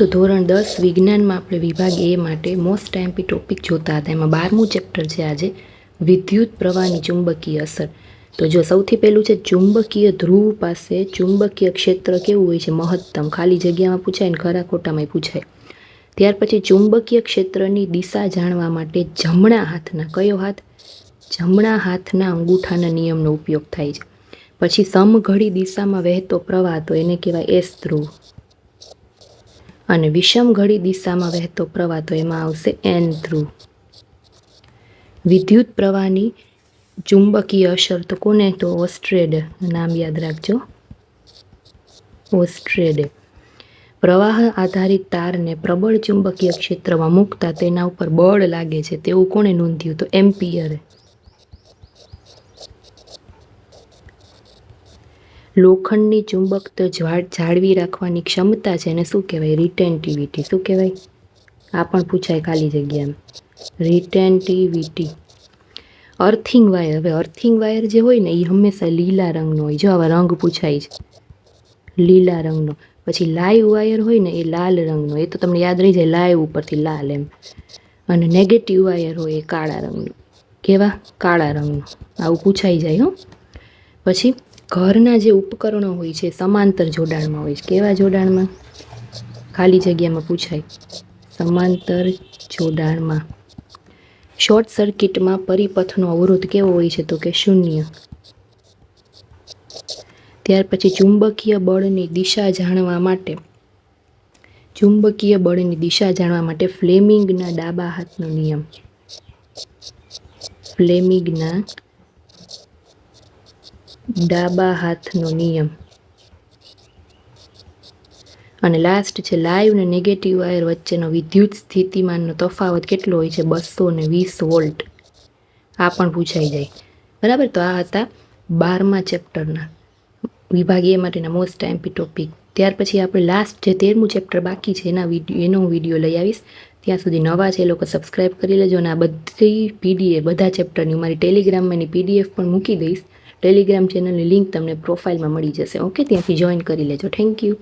તો ધોરણ દસ વિજ્ઞાનમાં આપણે વિભાગ એ માટે મોસ્ટ એમપી ટોપિક જોતા હતા. એમાં બારમું ચેપ્ટર છે આજે, વિદ્યુત પ્રવાહની ચુંબકીય અસર. તો જો સૌથી પહેલું છે, ચુંબકીય ધ્રુવ પાસે ચુંબકીય ક્ષેત્ર કેવું હોય છે? મહત્તમ. ખાલી જગ્યામાં પૂછાય ને ખરા ખોટામાં પૂછાય. ત્યાર પછી ચુંબકીય ક્ષેત્રની દિશા જાણવા માટે જમણા હાથના કયો હાથ? જમણા હાથના અંગૂઠાના નિયમનો ઉપયોગ થાય છે. પછી સમઘડી દિશામાં વહેતો પ્રવાહ, તો એને કહેવાય એસ ધ્રુવ. અને વિષમ ઘડી દિશામાં વહેતો પ્રવાહ તો એમાં આવશે એન ધ્રુવ. વિદ્યુત પ્રવાહની ચુંબકીય અસર તો કોને? તો ઓસ્ટ્રેડ, નામ યાદ રાખજો. ઓસ્ટ્રેડે. પ્રવાહ આધારિત તારને પ્રબળ ચુંબકીય ક્ષેત્રમાં મૂકતા તેના ઉપર બળ લાગે છે. તેવું કોણે નોંધ્યું? તો એમ્પિયરે. લોખંડની ચુંબક તો જાળવી રાખવાની ક્ષમતા છે એને શું કહેવાય? રિટેન્ટિવિટી શું કહેવાય? આ પણ પૂછાય ખાલી જગ્યામાં રિટેન્ટિવિટી અર્થિંગ વાયર હવે અર્થિંગ વાયર જે હોય ને એ હંમેશા લીલા રંગનો હોય. જો આવા રંગ પૂછાય છે. લીલા રંગનો. પછી લાઈવ વાયર હોય ને, એ લાલ રંગનો. એ તો તમને યાદ રહી જાય લાઈવ ઉપરથી લાલ એમ. અને નેગેટિવ વાયર હોય એ કાળા રંગનું. કેવા? કાળા રંગનું. આવું પૂછાઈ જાય, હો. પછી ઘરના જે ઉપકરણો હોય છે, સમાંતર જોડાણમાં હોય છે. કેવા જોડાણમાં? ખાલી જગ્યામાં પૂછાય. સમાંતર જોડાણમાં. શોર્ટ સર્કિટમાં પરિપથનો અવરોધ કેવો હોય છે તો કે શૂન્ય. ત્યાર પછી ચુંબકીય બળની દિશા જાણવા માટે. ચુંબકીય બળની દિશા જાણવા માટે ફ્લેમિંગના ડાબા હાથનો નિયમ. ફ્લેમિંગના ડાબા હાથનો નિયમ. અને લાસ્ટ છે લાઈવ અને નેગેટિવ વાયર વચ્ચેનો વિદ્યુત સ્થિતિમાનનો તફાવત કેટલો હોય છે બસો ને વીસ વોલ્ટ. આ પણ પૂછાઈ જાય. બરાબર? તો આ હતા બારમા ચેપ્ટરના. વિભાગીય માટેના મોસ્ટ એમ્પી ટોપિક ત્યાર પછી આપણે લાસ્ટ જે તેરમું ચેપ્ટર બાકી છે, એના વીડિયો એનો હું વીડિયો લઈ આવીશ. ત્યાં સુધી નવા છે, એ લોકો સબસ્ક્રાઈબ કરી લેજો અને આ બધી પીડીએફ, બધા ચેપ્ટરની મારી ટેલિગ્રામમાં એની પીડીએફ પણ મૂકી દઈશ. ટેલિગ્રામ ચેનલની લિંક તમને પ્રોફાઇલમાં મળી જશે. ઓકે ત્યાંથી જોઈન કરી લેજો. Thank you